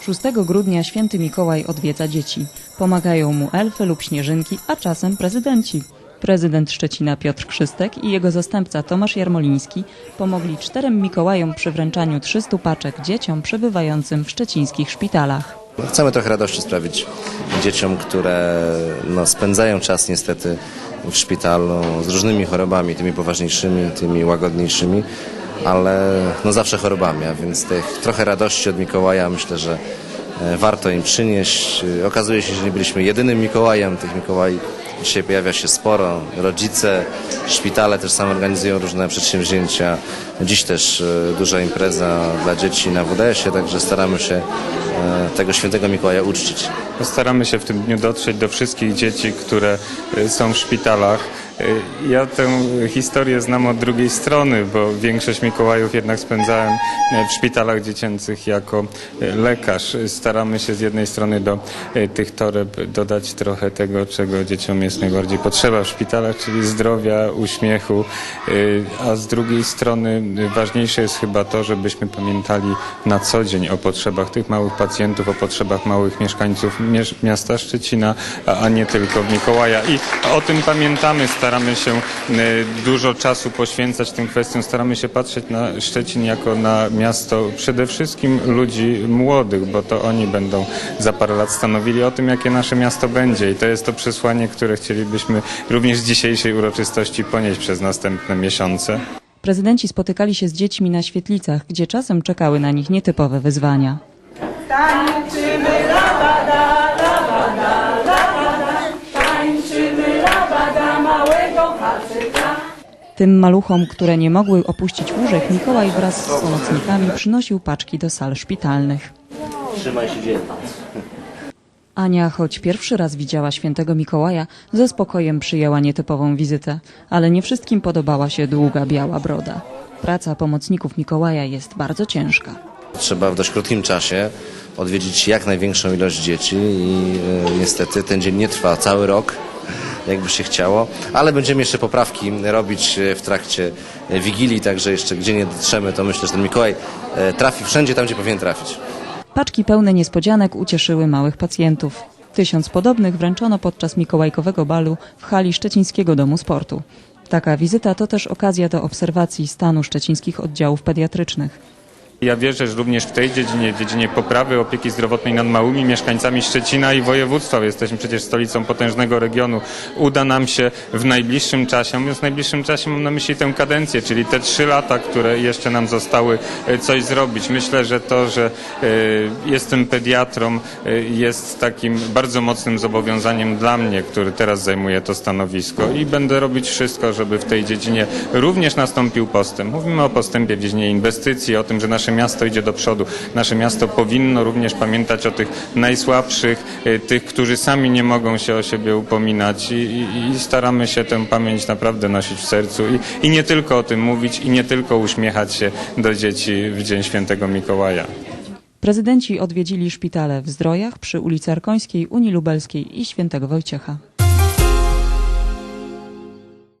6 grudnia święty Mikołaj odwiedza dzieci. Pomagają mu elfy lub śnieżynki, a czasem prezydenci. Prezydent Szczecina Piotr Krzystek i jego zastępca Tomasz Jarmoliński pomogli czterem Mikołajom przy wręczaniu 300 paczek dzieciom przebywającym w szczecińskich szpitalach. Chcemy trochę radości sprawić dzieciom, które no, spędzają czas niestety w szpitalu z różnymi chorobami, tymi poważniejszymi, tymi łagodniejszymi, ale no, zawsze chorobami, a więc tych trochę radości od Mikołaja myślę, że e, warto im przynieść. E, Okazuje się, że nie byliśmy jedynym Mikołajem, tych Mikołaj dzisiaj pojawia się sporo. Rodzice, szpitale też same organizują różne przedsięwzięcia. Dziś też e, duża impreza dla dzieci na WDS-ie, także staramy się tego świętego Mikołaja uczcić. Staramy się w tym dniu dotrzeć do wszystkich dzieci, które są w szpitalach. Ja tę historię znam od drugiej strony, bo większość Mikołajów jednak spędzałem y, w szpitalach dziecięcych jako y, lekarz. Staramy się z jednej strony do y, tych toreb dodać trochę tego, czego dzieciom jest najbardziej potrzeba w szpitalach, czyli zdrowia, uśmiechu, a z drugiej strony ważniejsze jest chyba to, żebyśmy pamiętali na co dzień o potrzebach tych małych pacjentów, o potrzebach małych mieszkańców miasta Szczecina, a, nie tylko Mikołaja. I o tym pamiętamy, staramy się y, dużo czasu poświęcać tym kwestiom, staramy się patrzeć na Szczecin jako na miasto przede wszystkim ludzi młodych, bo to oni będą za parę lat stanowili o tym, jakie nasze miasto będzie. I to jest to przesłanie, które chcielibyśmy również z dzisiejszej uroczystości ponieść przez następne miesiące. Prezydenci spotykali się z dziećmi na świetlicach, gdzie czasem czekały na nich nietypowe wyzwania. Tańczymy rabada, Tym maluchom, które nie mogły opuścić łóżek, Mikołaj wraz z pomocnikami przynosił paczki do sal szpitalnych. Trzymaj się dzielnie. Ania, choć pierwszy raz widziała świętego Mikołaja, ze spokojem przyjęła nietypową wizytę, ale nie wszystkim podobała się długa biała broda. Praca pomocników Mikołaja jest bardzo ciężka. Trzeba w dość krótkim czasie odwiedzić jak największą ilość dzieci i e, niestety ten dzień nie trwa cały rok, jakby się chciało, ale będziemy jeszcze poprawki robić e, w trakcie e, Wigilii, także jeszcze gdzie nie dotrzemy, to myślę, że ten Mikołaj e, trafi wszędzie tam, gdzie powinien trafić. Paczki pełne niespodzianek ucieszyły małych pacjentów. Tysiąc podobnych wręczono podczas mikołajkowego balu w hali Szczecińskiego Domu Sportu. Taka wizyta to też okazja do obserwacji stanu szczecińskich oddziałów pediatrycznych. Ja wierzę, że również w tej dziedzinie, w dziedzinie poprawy opieki zdrowotnej nad małymi mieszkańcami Szczecina i województwa, jesteśmy przecież stolicą potężnego regionu, uda nam się w najbliższym czasie, mówiąc w najbliższym czasie mam na myśli tę kadencję, czyli te trzy lata, które jeszcze nam zostały, e, coś zrobić. Myślę, że to, że e, jestem pediatrą e, jest takim bardzo mocnym zobowiązaniem dla mnie, który teraz zajmuję to stanowisko i będę robić wszystko, żeby w tej dziedzinie również nastąpił postęp. Mówimy o postępie w dziedzinie inwestycji, o tym, że nasze miasto idzie do przodu. Nasze miasto powinno również pamiętać o tych najsłabszych, y, tych, którzy sami nie mogą się o siebie upominać i, i, i staramy się tę pamięć naprawdę nosić w sercu i, i nie tylko o tym mówić i nie tylko uśmiechać się do dzieci w Dzień Świętego Mikołaja. Prezydenci odwiedzili szpitale w Zdrojach, przy ulicy Arkońskiej, Unii Lubelskiej i Świętego Wojciecha.